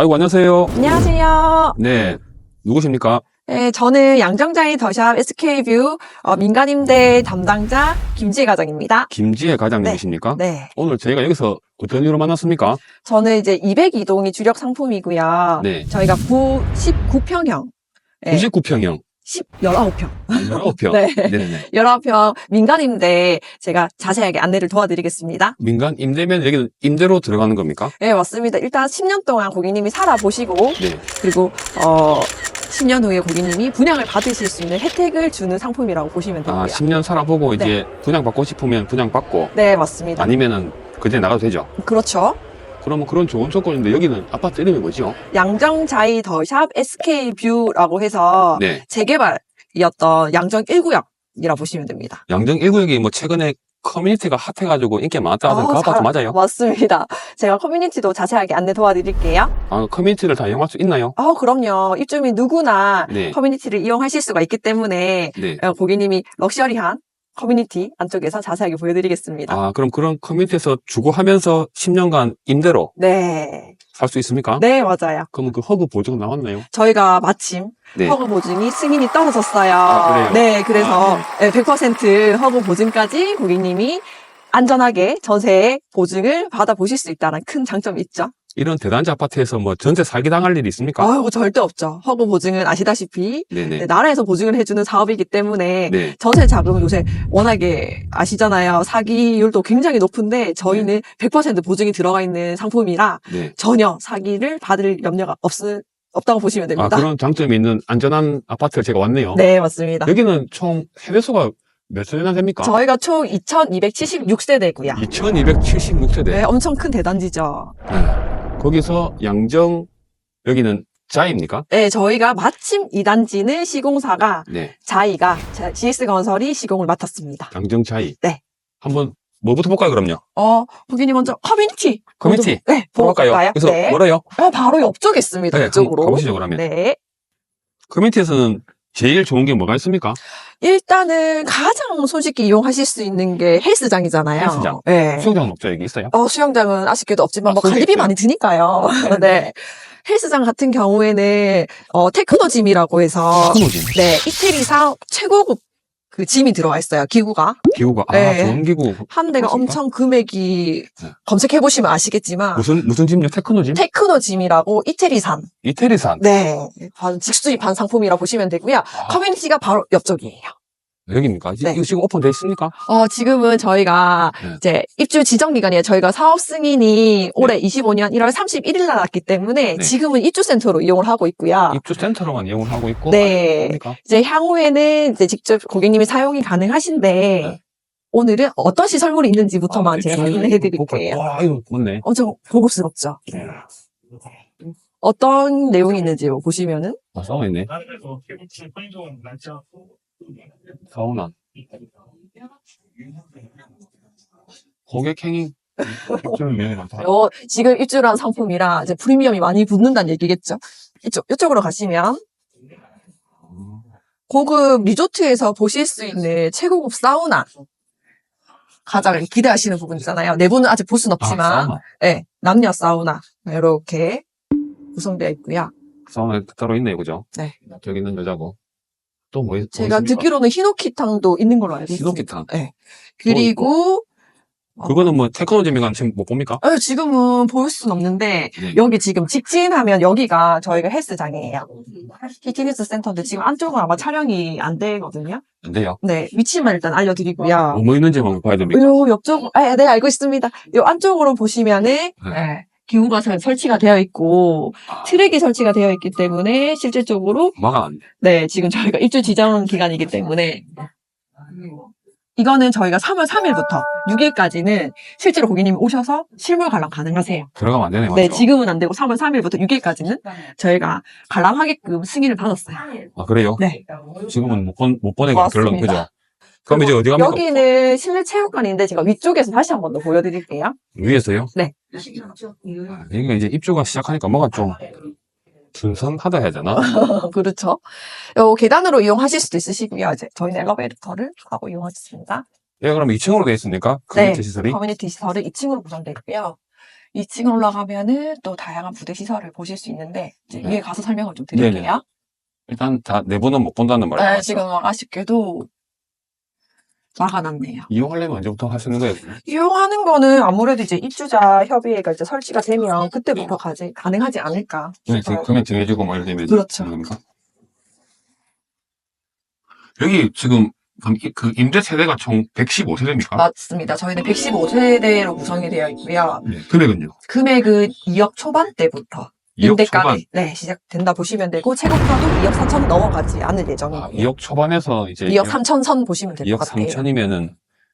아이고, 안녕하세요. 안녕하세요. 네. 누구십니까? 네, 저는 양정자의 더샵 SK뷰 어, 민간임대 담당자 김지혜 과장입니다. 김지혜 과장님이십니까? 네. 오늘 저희가 여기서 어떤 이유로 만났습니까? 저는 이제 202동이 주력 상품이고요. 네. 저희가 9, 19평형. 네. 99평형. 10, 19평. 19평. 네. 네네. 19평 민간임대 제가 자세하게 안내를 도와드리겠습니다. 민간 임대면 여기는 임대로 들어가는 겁니까? 네, 맞습니다. 일단 10년 동안 고객님이 살아보시고, 네. 그리고, 어, 10년 후에 고객님이 분양을 받으실 수 있는 혜택을 주는 상품이라고 보시면 되고요. 아, 10년 살아보고 네. 이제 분양 받고 싶으면 분양 받고 네, 맞습니다. 아니면은 그때 나가도 되죠. 그렇죠. 그러면 그런 좋은 조건인데 여기는 아파트 이름이 뭐죠? 양정자이 더 샵 SK뷰라고 해서 네. 재개발이었던 양정 1구역이라 보시면 됩니다. 양정 1구역이 뭐 최근에 커뮤니티가 핫해가지고 인기가 많다 하던 그 아, 아파트 잘- 맞아요? 맞습니다. 제가 커뮤니티도 자세하게 안내 도와드릴게요. 아, 커뮤니티를 다 이용할 수 있나요? 아, 그럼요. 입주민 누구나 네. 커뮤니티를 이용하실 수가 있기 때문에 네. 어, 고객님이 럭셔리한 커뮤니티 안쪽에서 자세하게 보여드리겠습니다. 아, 그럼 그런 커뮤니티에서 주거하면서 10년간 임대로 네. 살 수 있습니까? 네, 맞아요. 그러면 그 허브 보증 나왔나요? 저희가 마침 네. 허브 보증이 승인이 떨어졌어요. 아, 그래요? 네, 그래서 아, 네, 100% 허브 보증까지 고객님이 안전하게 전세 보증을 받아보실 수 있다는 큰 장점이 있죠. 이런 대단지 아파트에서 뭐 전세 사기 당할 일이 있습니까? 아유, 절대 없죠. 허브 보증은 아시다시피 네네. 네, 나라에서 보증을 해주는 사업이기 때문에 네. 전세 자금은 요새 워낙에 아시잖아요. 사기율도 굉장히 높은데 저희는 100% 보증이 들어가 있는 상품이라 네. 전혀 사기를 받을 염려가 없, 없다고 보시면 아, 됩니다. 그런 장점이 있는 안전한 아파트를 제가 왔네요. 네, 맞습니다. 여기는 총 세대수가 몇 세대나 됩니까? 저희가 총 2276세대고요. 2276세대. 네, 엄청 큰 대단지죠. 거기서 양정, 여기는 자입니까? 네, 저희가 마침 이 단지는 시공사가 네. 자이가 GS건설이 시공을 맡았습니다. 양정 자이. 네. 한번 뭐부터 볼까요, 그럼요? 어, 고객님 먼저 커뮤니티. 커뮤니티. 먼저, 네, 볼까요? 갈까요? 그래서 네. 뭐래요? 아, 바로 옆쪽에 있습니다. 네, 이쪽으로. 가보시죠, 그러면. 네. 커뮤니티에서는 제일 좋은 게 뭐가 있습니까? 일단은 가장 손쉽게 이용하실 수 있는 게 헬스장이잖아요. 헬스장. 네. 수영장 없죠, 여기 있어요? 어, 수영장은 아쉽게도 없지만 아, 뭐 관리비 있어요? 많이 드니까요. 네. 헬스장 같은 경우에는 어, 테크노짐이라고 해서 크노진. 네, 이태리상 최고급 그 짐이 들어와 있어요. 기구가. 기구가, 아, 네. 좋은 기구. 한 대가 그렇습니까? 엄청 금액이 네. 검색해 보시면 아시겠지만 무슨, 무슨 짐요? 테크노 짐? 테크노 짐이라고 이태리산. 이태리산. 네. 반 직수입한 상품이라 보시면 되고요. 아, 커뮤니티가 바로 옆쪽이에요. 여기입니까? 이- 네. 이거 지금 오픈돼 있습니까? 어, 지금은 저희가 네. 이제 입주 지정 기간이에요. 저희가 사업 승인이 올해 25년 1월 31일 날 났기 때문에 네. 지금은 입주 센터로 이용을 하고 있고요. 입주 센터로만 이용을 하고 있고. 아. 네. 아닙니까? 이제 향후에는 이제 직접 고객님이 사용이 가능하신데 네. 오늘은 어떤 시설물이 있는지부터만 아, 제가 네. 확인해 드릴게요. 와, 이거 맞네. 엄청 고급스럽죠. 어떤 내용이 있는지 보시면은 아, 사우나 있네. 나름대로 개국지 편의점은 많지 않고 사우나. 고객 행위. 입주는 면이 많다. 어, 지금 입주를 한 상품이라 이제 프리미엄이 많이 붙는다는 얘기겠죠. 이쪽 이쪽으로 가시면 고급 리조트에서 보실 수 있는 최고급 사우나 가장 기대하시는 부분 있잖아요. 내부는 아직 볼 수는 아, 없지만 사우나. 네, 남녀 사우나 이렇게 구성되어 있고요. 사우나 따로 있네요, 그죠? 네. 저기는 여자고. 또 뭐, 있- 제가 뭐 있습니까? 듣기로는 히노키탕도 있는 걸로 알고 있습니다. 히노키탕. 네. 그리고 그거는 뭐, 테크노잼이가 지금 못 봅니까? 어, 지금은 볼 수는 없는데 네. 여기 지금 직진하면 여기가 저희가 헬스장이에요. 피트니스 센터인데 지금 안쪽은 아마 촬영이 안 되거든요. 안 돼요. 네, 위치만 일단 알려드리고요. 뭐 있는지만 봐야 됩니까? 요 옆쪽, 아, 네, 알고 있습니다. 요 안쪽으로 보시면은, 네, 기구가 설- 설치가 되어 있고, 트랙이 설치가 되어 있기 때문에, 실질적으로, 마가 안 돼. 네, 지금 저희가 입주 지정 기간이기 때문에, 이거는 저희가 3월 3일부터 6일까지는 실제로 고객님이 오셔서 실물 관람 가능하세요. 들어가면 안 되네, 맞죠? 네, 지금은 안 되고 3월 3일부터 6일까지는 저희가 관람하게끔 승인을 받았어요. 아, 그래요? 네. 지금은 못, 본, 못 보내고 결론, 맞습니다. 그죠? 그럼 이제 어디 갑니까? 여기는 실내 체육관인데 제가 위쪽에서 다시 한 번 더 보여드릴게요. 위에서요? 네. 아, 여기가 이제 입주가 시작하니까 뭐가 좀 준선하다 해야 되나? 그렇죠. 요 계단으로 이용하실 수도 있으시고요. 이제 저희는 엘리베이터를 타고 이용하겠습니다. 예, 그럼 2층으로 되어 있습니까? 네. 커뮤니티 시설이? 커뮤니티 시설은 2층으로 구성되어 있고요. 2층 올라가면은 또 다양한 부대 시설을 보실 수 있는데 이제 네. 위에 가서 설명을 좀. 드릴게요. 일단 다 내부는 못 본다는 말이죠. 네, 지금 막 아쉽게도 막아놨네요. 이용하려면 언제부터 하시는 거예요? 이용하는 거는 아무래도 이제 입주자 협의회가 이제 설치가 되면 그때부터 가지, 가능하지 않을까. 네, 지금 금액 정해지고 뭐 이렇게 그렇죠. 되는 겁니까? 여기 지금 그- 그 임대 세대가 총 115세대입니까? 맞습니다. 저희는 115세대로 구성이 되어 있고요. 네. 금액은요? 금액은 2억 초반대부터 2억 초반. 임대가가 네, 시작된다 보시면 되고 최고가도 2억 4천 넘어가지 않을 예정이에요. 아, 2억 초반에서 이제 2억 3천 선 보시면 될 것 2억 같아요. 3천이면은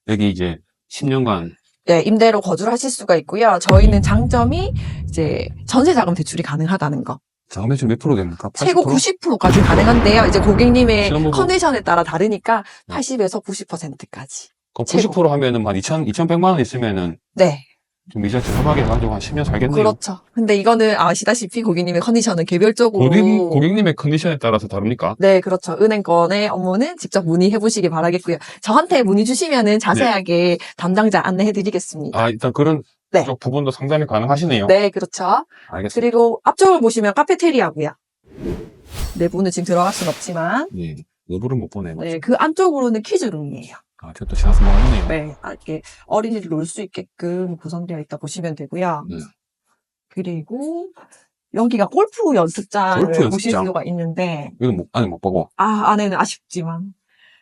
여기 이제 10년간 네, 임대로 거주를 하실 수가 있고요. 저희는 장점이 이제 전세 자금 대출이 가능하다는 거. 자금 대출 몇 프로 됩니까? 80%? 최고 90%까지 가능한데요. 이제 고객님의 시험 보고. 컨디션에 따라 다르니까 네. 80에서 90%까지. 그럼 최고. 90% 하면은 한 2천, 2,100만 원 있으면은 네, 좀 이자 저렴하게 해가지고 한 10년 살겠네요. 그렇죠. 근데 이거는 아시다시피 고객님의 컨디션은 개별적으로 고객, 고객님의 컨디션에 따라서 다릅니까? 네, 그렇죠. 은행권의 업무는 직접 문의해 보시기 바라겠고요. 저한테 문의 주시면은 자세하게 담당자 안내해 드리겠습니다. 아, 일단 그런 네. 쪽 부분도 상담이 가능하시네요. 네, 그렇죠. 알겠습니다. 그리고 앞쪽을 보시면 카페테리아고요. 내부는 지금 들어갈 순 없지만 네. 내부를 못 보네. 네, 그 안쪽으로는 퀴즈룸이에요. 아, 제가 또 지나서 먹었네요. 네, 아, 이렇게 어린이들 놀 수 있게끔 구성되어 있다 보시면 되고요. 네. 그리고 여기가 골프 연습장을 골프 보실 연습장? 수가 있는데 이건 못, 아니, 못 보고. 아 안에는 아쉽지만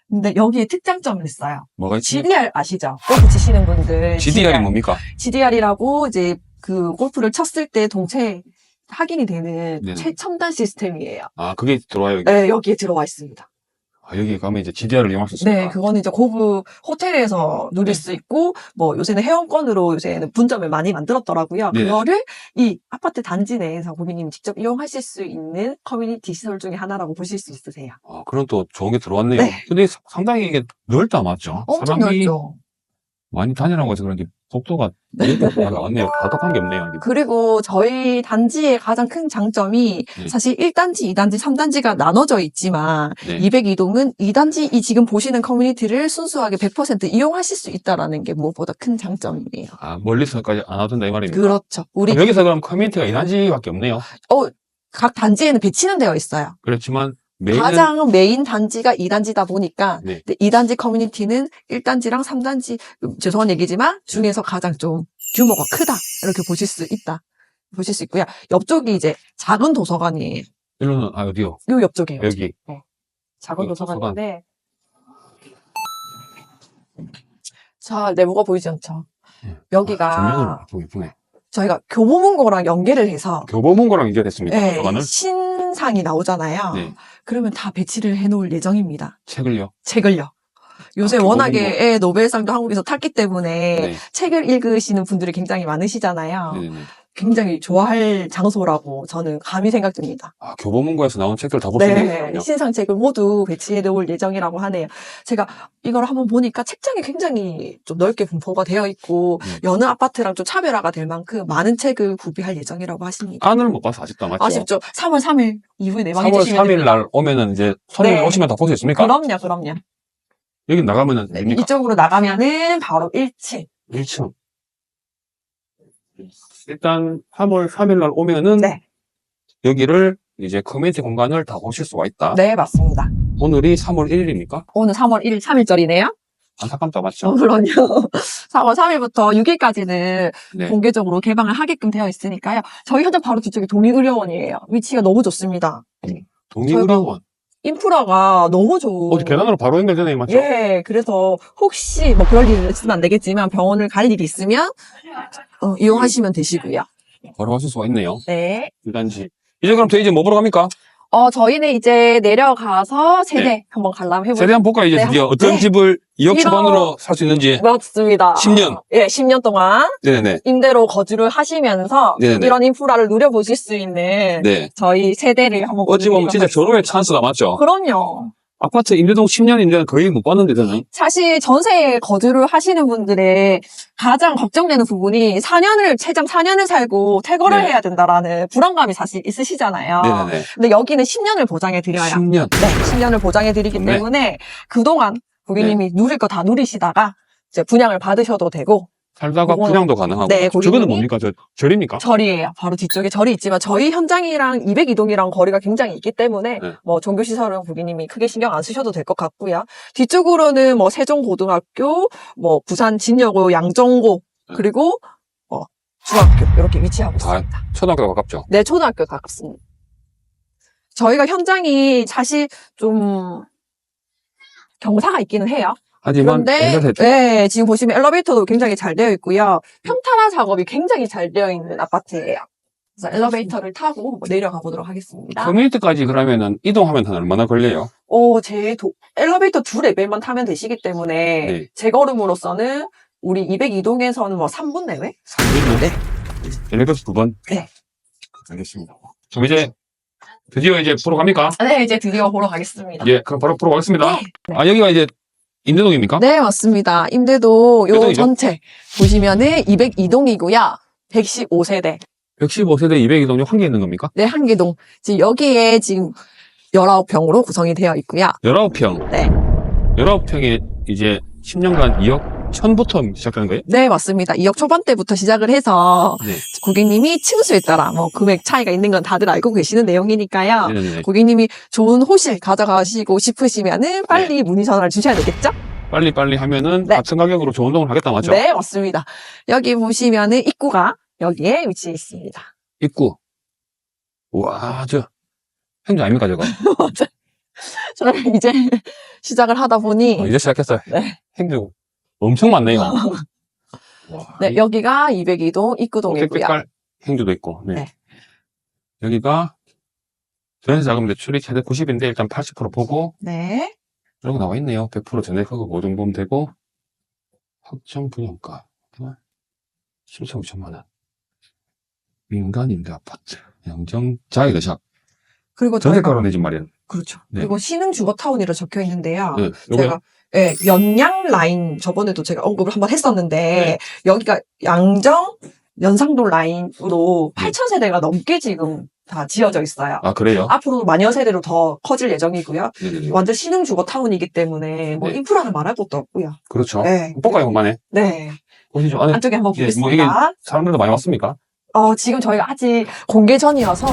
근데 여기에 특장점을 있어요. 뭐가 있지? GDR 아시죠? 골프 치시는 분들 GDR이 뭡니까? GDR이라고 이제 그 골프를 쳤을 때 동체 확인이 되는 네네. 최첨단 시스템이에요. 아, 그게 들어와요. 여기. 네, 여기에 들어와 있습니다. 아, 여기 가면 이제 GDR을 이용할 수 있습니다. 네, 그거는 이제 고급 호텔에서 누릴 네. 수 있고, 뭐 요새는 회원권으로 요새는 분점을 많이 만들었더라고요. 네. 그거를 이 아파트 단지 내에서 고객님이 직접 이용하실 수 있는 커뮤니티 시설 중에 하나라고 보실 수 있으세요. 아, 그런 또 좋은 게 들어왔네요. 네. 근데 사- 상당히 이게 넓다, 맞죠? 엄청 사람이 넓죠. 많이 다니라고 해서 그런지 속도가 네. 많네요. 가득한 게 없네요. 여기. 그리고 저희 단지의 가장 큰 장점이 네. 사실 1단지, 2단지, 3단지가 나눠져 있지만 네. 202동은 2단지 이 지금 보시는 커뮤니티를 순수하게 100% 이용하실 수 있다라는 게 무엇보다 큰 장점이에요. 아, 멀리서까지 안 와준다 이 말입니다. 그렇죠. 우리 그럼 여기서 그럼 커뮤니티가 2단지밖에 없네요. 각 단지에는 배치는 되어 있어요. 그렇지만 메인은 가장 메인 단지가 2단지다 보니까 네. 근데 2단지 커뮤니티는 1단지랑 3단지 음, 죄송한 얘기지만 중에서 가장 좀 규모가 크다 이렇게 보실 수 있다 보실 수 있고요. 옆쪽이 이제 작은 도서관이에요. 일로는 아 어디요? 요 옆쪽이에요. 여기. 작은 그 도서관인데 자 내부가 보이지 않죠? 네. 여기가 아, 정면으로 보기 이쁘네. 저희가 교보문고랑 연계를 해서 교보문고랑 연결했습니다. 네, 도서관을 신 상이 나오잖아요. 네. 그러면 다 배치를 해놓을 예정입니다. 책을요. 책을요. 요새 아, 워낙에 교보문고. 예, 노벨상도 한국에서 탔기 때문에 네. 책을 읽으시는 분들이 굉장히 많으시잖아요. 네네. 굉장히 좋아할 장소라고 저는 감히 생각됩니다. 아 교보문고에서 나온 책들 다 볼수 네, 있네요. 신상책을 모두 배치해 놓을 예정이라고 하네요. 제가 이걸 한번 보니까 책장이 굉장히 좀 넓게 분포가 되어 있고 네. 여느 아파트랑 좀 차별화가 될 만큼 많은 책을 구비할 예정이라고 하십니다. 안을 못 봐서 아직도 맞죠? 아쉽죠? 3월 3일 이후에 내방해 3월 주시면 3일 됩니다. 날 오면은 이제 손님 네. 오시면 다 볼 수 있습니까? 그럼요, 그럼요. 여기 나가면은 네, 됩니까? 이쪽으로 나가면은 바로 1층. 1층. 일단 3월 3일 날 오면은 네. 여기를 이제 커뮤니티 공간을 다 보실 수가 있다. 네, 맞습니다. 오늘이 3월 1일입니까? 오늘 3월 1일, 3일절이네요. 안타깝다 맞죠? 어, 그럼요. 4월 3일부터 6일까지는 네. 공개적으로 개방을 하게끔 되어 있으니까요. 저희 현장 바로 뒤쪽에 동의의료원이에요. 위치가 너무 좋습니다. 동의의료원. 인프라가 너무 좋고. 어디 계단으로 바로 연결되네 맞죠? 예, 그래서 혹시 뭐 그럴 일은 있으면 안 되겠지만 병원을 갈 일이 있으면 어, 이용하시면 되시고요. 바로 가실 수가 있네요. 네. 일단지. 이제 그럼 저 이제 뭐 보러 갑니까? 어, 저희는 이제 내려가서 세대 한번 관람해볼게요. 세대 한번 볼까요? 이제 네, 드디어 한번- 어떤 네. 집을 2억 이런- 초반으로 살 수 있는지. 맞습니다. 10년. 예, 10년 동안 네네네. 임대로 거주를 하시면서 네네. 이런 인프라를 누려보실 수 있는 네. 저희 세대를 한번 어찌 보면 진짜. 절호의 찬스다 맞죠? 그럼요. 아파트 임대동 10년 임대는 거의 못 봤는데 저는. 사실 전세에 거주를 하시는 분들의 가장 걱정되는 부분이 4년을 최장 4년을 살고 퇴거를 네. 해야 된다라는 불안감이 사실 있으시잖아요. 네네네. 근데 여기는 10년을 보장해 드려요. 10년. 네, 10년을 보장해 드리기 좋네. 때문에 그동안 고객님이 누릴 거 다 누리시다가 이제 분양을 받으셔도 되고 살다가 그거는- 분양도 가능하고. 네, 고객님이- 저거는 뭡니까? 저 절입니까? 절이에요. 바로 뒤쪽에 절이 있지만 저희 현장이랑 202동이랑 거리가 굉장히 있기 때문에 네. 뭐 종교시설은 고객님이 크게 신경 안 쓰셔도 될 것 같고요. 뒤쪽으로는 뭐 세종고등학교, 뭐 부산 진여고, 양정고 네. 그리고 어, 중학교 이렇게 위치하고 다 있습니다. 초등학교가 가깝죠. 네, 초등학교 가깝습니다. 저희가 현장이 사실 좀 경사가 있기는 해요. 하지만 그런데. 네, 지금 보시면 엘리베이터도 굉장히 잘 되어 있고요. 평탄화 작업이 굉장히 잘 되어 있는 아파트예요. 그래서 엘리베이터를 타고 내려가 보도록 하겠습니다. 커뮤니티까지 그러면은 이동하면 한 얼마나 걸려요? 어, 제 도- 엘리베이터 두 레벨만 타면 되시기 때문에 네. 제 걸음으로서는 우리 202동에서는 뭐 3분 내외? 3분? 네. 엘리베이터 두 번? 네. 알겠습니다. 그럼 이제 드디어 이제 보러 갑니까? 네, 이제 드디어 보러 가겠습니다. 예, 그럼 바로 보러 가겠습니다. 네. 아, 여기가 이제 임대동입니까? 네, 맞습니다. 임대도 요 임대동이죠? 전체 보시면은 202동이고요. 115세대. 115세대 202동이 한 개 있는 겁니까? 네, 한개동. 지금 여기에 지금 19평으로 구성이 되어 있고요. 19평. 네. 19평에 이제 10년간 2억 1000부터 시작하는 거예요? 네, 맞습니다. 2억 초반대부터 시작을 해서 네. 고객님이 층수에 따라 뭐 금액 차이가 있는 건 다들 알고 계시는 내용이니까요. 네네. 고객님이 좋은 호실 가져가시고 싶으시면은 빨리 문의 전화를 주셔야 되겠죠? 빨리 빨리 하면은 네. 같은 가격으로 좋은 동을 하겠다 맞죠? 네, 맞습니다. 여기 보시면은 입구가 여기에 위치해 있습니다. 입구. 와, 저 행주 아닙니까 저거? 저는 이제 시작을 하다 보니 어, 이제 시작했어요. 네. 행주 엄청 많네요. 와, 네, 여기가 202동 입구동이고요. 색깔 행주도 있고. 네. 네. 여기가 전세 자금 대출이 최대 90인데 일단 80% 보고 네. 거 나와 있네요. 100% 전액하고 모든 보험 되고 확정 분양가 7천 5천만 원. 민간 임대 아파트 양정 자이드샵 그리고 전세가로 내진 말이에요. 그렇죠. 네. 그리고 신흥 주거 타운이라 적혀 있는데요. 네, 제가 예, 연양 라인 저번에도 제가 언급을 한번 했었는데 네. 여기가 양정 연상도 라인으로 8천 세대가 넘게 지금 다 지어져 있어요. 아 그래요? 앞으로도 마녀 세대로 더 커질 예정이고요. 네네네. 완전 신흥 주거 타운이기 때문에 뭐 네. 인프라는 말할 것도 없고요. 그렇죠. 네. 볼까요, 그만해? 네. 보시죠. 안에 안쪽에 한번 예, 뭐 보겠습니다. 사람들도 많이 왔습니까? 어, 지금 저희가 아직 공개 전이어서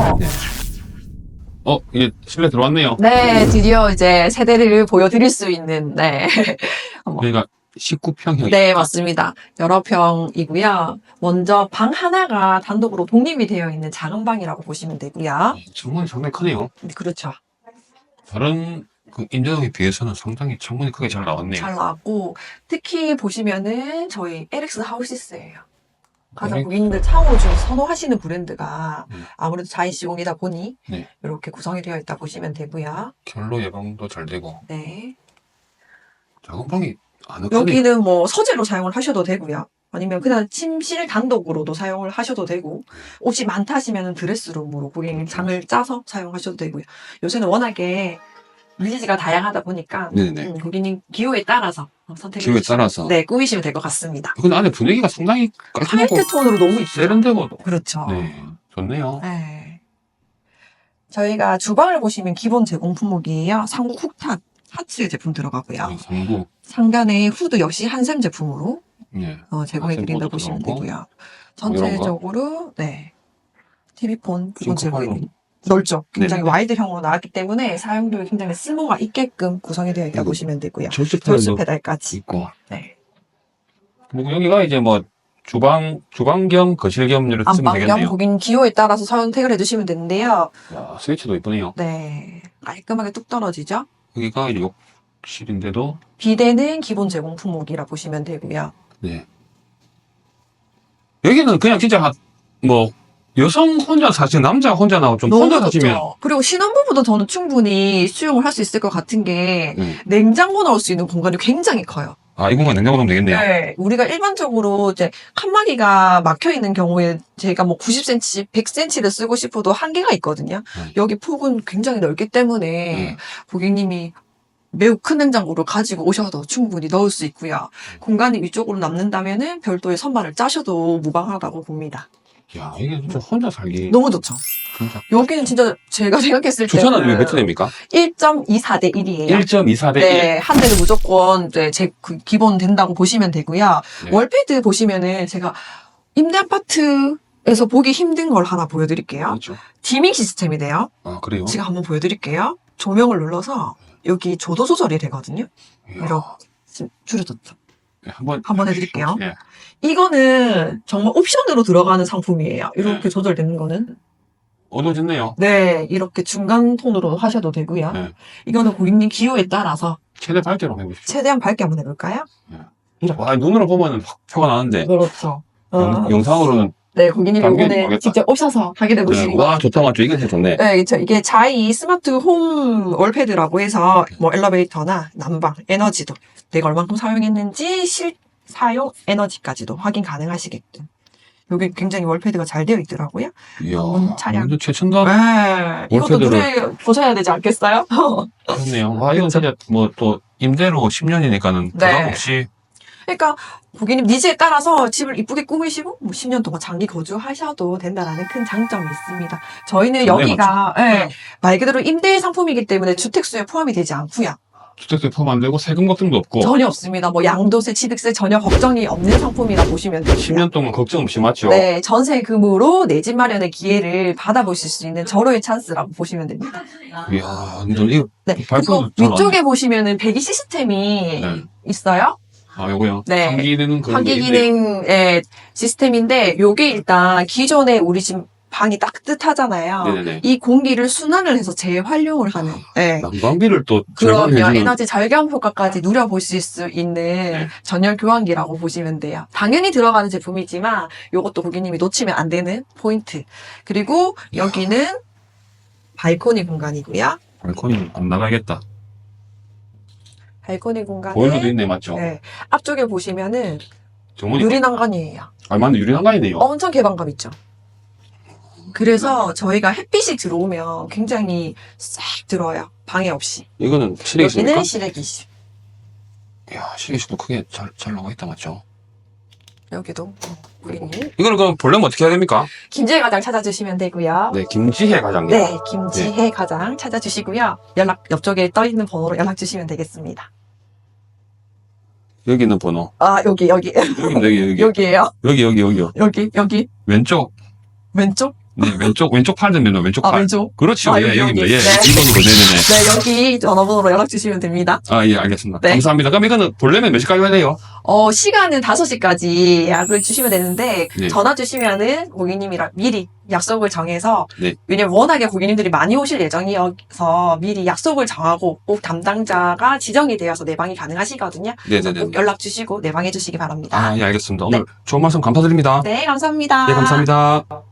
어, 이게 실내 들어왔네요. 네, 드디어 이제 세대를 보여드릴 수 있는 네. 여기가 19평형. 네, 맞습니다. 여러 평이고요. 먼저 방 하나가 단독으로 독립이 되어 있는 작은 방이라고 보시면 되고요. 창문이 상당히 크네요. 네, 그렇죠. 다른 그 임대동에 비해서는 상당히 창문이 크게 잘 나왔네요. 잘 나왔고 특히 보시면은 저희 LX 하우시스예요. 가장. 고객님들 창호를 좀 선호하시는 브랜드가 음. 아무래도 자이시공이다 보니 네. 이렇게 구성이 되어 있다 보시면 되고요. 결로 예방도 잘 되고 네. 작은 방이 아늑하네. 여기는 뭐 서재로 사용을 하셔도 되고요. 아니면 그냥 침실 단독으로도 사용을 하셔도 되고 옷이 많다 하시면 드레스룸으로 고객님 장을 짜서 사용하셔도 되고요. 요새는 워낙에 리즈가 다양하다 보니까 네네. 음, 고객님 기호에 따라서 선택해 기호에 주시면 따라서. 네 꾸미시면 될 것 같습니다. 근데 안에 분위기가 상당히 깔끔하고 화이트 톤으로 너무 이쁘죠? 세련되고 그렇죠. 네 좋네요. 네. 저희가 주방을 보시면 기본 제공 품목이에요. 상국 쿡탑 하츠 제품 들어가고요. 네, 상부. 상단에 후드 역시 한샘 제품으로 네. 어, 제공해 드린다 후드 보시면. 되고요. 뭐 이런 거? 전체적으로 네 TV폰 기본 싱크홀로. 제공이 넓죠. 굉장히 네네. 와이드형으로 나왔기 때문에 사용도에 굉장히 쓸모가 있게끔 구성이 되어 있다 그리고 보시면 되고요. 절수 절수 페달까지. 있고 네. 그리고 여기가 이제 뭐 주방 주방 겸 거실 겸 이렇게 쓰면 안방 겸 되겠네요. 고객님 기호에 따라서 선택을 해주시면 되는데요. 야, 스위치도 이쁘네요. 네. 깔끔하게 뚝 떨어지죠. 여기가 이제 욕실인데도 비대는 기본 제공 품목이라 보시면 되고요. 네. 여기는 그냥 진짜 한- 뭐 여성 혼자 사시는 남자 혼자 나고 좀 혼자 좋죠. 사시면 그리고 신혼부부도 저는 충분히 수용을 할 수 있을 것 같은 게 네. 냉장고 넣을 수 있는 공간이 굉장히 커요. 아 이 공간 냉장고 넣으면 되겠네요. 네. 우리가 일반적으로 이제 칸막이가 막혀 있는 경우에 제가 뭐 90cm, 100cm를 쓰고 싶어도 한계가 있거든요. 네. 여기 폭은 굉장히 넓기 때문에 네. 고객님이 매우 큰 냉장고를 가지고 오셔도 충분히 넣을 수 있고요. 네. 공간이 위쪽으로 남는다면 은 별도의 선반을 짜셔도 무방하다고 봅니다. 야, 이게 진짜 혼자 살기. 너무 좋죠. 진짜. 여기는 진짜 제가 생각했을 때 주차는 몇 대입니까? 1.24 대 1이에요. 1.24대 1. 네, 한 대는 무조건 네, 제그 기본 된다고 보시면 되고요. 네. 월패드 보시면은 제가 임대 아파트에서 보기 힘든 걸 하나 보여드릴게요. 그렇죠. 디밍 시스템이네요. 아, 그래요? 제가 한번 보여드릴게요. 조명을 눌러서 여기 조도 조절이 되거든요. 이야. 이렇게 지금 줄여졌죠. 네, 한번 한번 해드릴게요. 예. 이거는 정말 옵션으로 들어가는 상품이에요. 이렇게 네. 조절되는 거는. 어두워졌네요. 네, 이렇게 중간 톤으로 하셔도 되고요. 네. 이거는 고객님 기호에 따라서 최대 밝기로 해보십시오. 최대한 밝게 한번 해볼까요? 와, 눈으로 보면 확 표가 나는데, 그렇죠. 어, 영, 영상으로는, 네, 고객님 당연히 이번에 알겠다. 직접 오셔서 확인해 네, 보시고. 와, 좋다, 맞죠? 이게 진짜 좋네. 네, 그쵸. 이게 자이 스마트 홈 월패드라고 해서 뭐 엘리베이터나 난방, 에너지도 내가 얼만큼 사용했는지 실 사용 에너지까지도 확인 가능하시게끔. 이게 굉장히 월패드가 잘 되어 있더라고요. 이야, 음, 차량. 완전 최첨단 네, 이것도 월패드를- 눈에 보셔야 되지 않겠어요? 그렇네요. 와, 이건 진짜 뭐 또 임대로 10년이니까는 부담 네. 없이 그러니까 고객님 니즈에 따라서 집을 이쁘게 꾸미시고 뭐 10년 동안 장기 거주하셔도 된다라는 큰 장점이 있습니다. 저희는 여기가 예, 말 그대로 임대 상품이기 때문에 주택수에 포함이 되지 않고요. 주택세 포함 안 되고 세금 걱정도 없고 전혀 없습니다. 뭐 양도세, 취득세 전혀 걱정이 없는 상품이라 보시면 됩니다. 10년 동안 걱정 없이 맞죠? 네, 전세금으로 내 집 마련의 기회를 받아보실 수 있는 절호의 찬스라고 보시면 됩니다. 이야, 완전 이거 네, 잘 위쪽에 보시면은 배기 시스템이 네. 있어요. 아, 요거요? 네. 환기 기능 그런 환기 게. 기능 시스템인데 요게 일단 기존에 우리 집 방이 따뜻하잖아요. 네네네. 이 공기를 순환을 해서 재활용을 하는 네. 난방비를 또 그럼요. 절감해주는 에너지 절감 효과까지 누려보실 수 있는 네. 전열 교환기라고 보시면 돼요. 당연히 들어가는 제품이지만 요것도 고객님이 놓치면 안 되는 포인트. 그리고 여기는 발코니 공간이고요. 발코니 안 나가겠다. 발코니 공간에 보일러도 있네, 맞죠? 네. 앞쪽에 보시면은 정원이 유리 난간이에요. 아, 맞네, 유리 난간이네요. 엄청 개방감 있죠. 그래서 저희가 햇빛이 들어오면 굉장히 싹 들어요. 방해 없이. 이거는 실외기십니까? 여기는 실외기실. 이야, 실외기도 크게 잘, 잘 나가 있다, 맞죠? 여기도 고객님. 이거는 그럼 보려면 어떻게 해야 됩니까? 김지혜 과장 찾아주시면 되고요. 네, 김지혜 과장님. 네, 김지혜 과장 찾아주시고요. 연락 옆쪽에 떠 있는 번호로 연락 주시면 되겠습니다. 여기 있는 번호. 아 여기 여기 여기, 여기, 여기. 여기에요. 여기, 여기, 여기요. 여기 여기 왼쪽. 왼쪽. 네, 왼쪽, 왼쪽 팔 됩니다. 왼쪽 아 팔. 왼쪽. 그렇죠. 아, 예, 여기, 여기입니다. 여기. 예, 네. 2번으로. 네네네. 네 여기 전화번호로 연락 주시면 됩니다. 아, 예, 알겠습니다. 네. 감사합니다. 그럼 이거는 보려면 몇 시까지 해야 돼요? 어, 시간은 5시까지 예약을 주시면 되는데, 네. 전화 주시면은 고객님이랑 미리 약속을 정해서, 네. 왜냐면 워낙에 고객님들이 많이 오실 예정이어서 미리 약속을 정하고 꼭 담당자가 지정이 되어서 내방이 가능하시거든요. 네네네. 꼭 연락 주시고 내방해 주시기 바랍니다. 아, 예, 알겠습니다. 오늘 좋은 말씀 감사드립니다. 네, 감사합니다. 예, 감사합니다.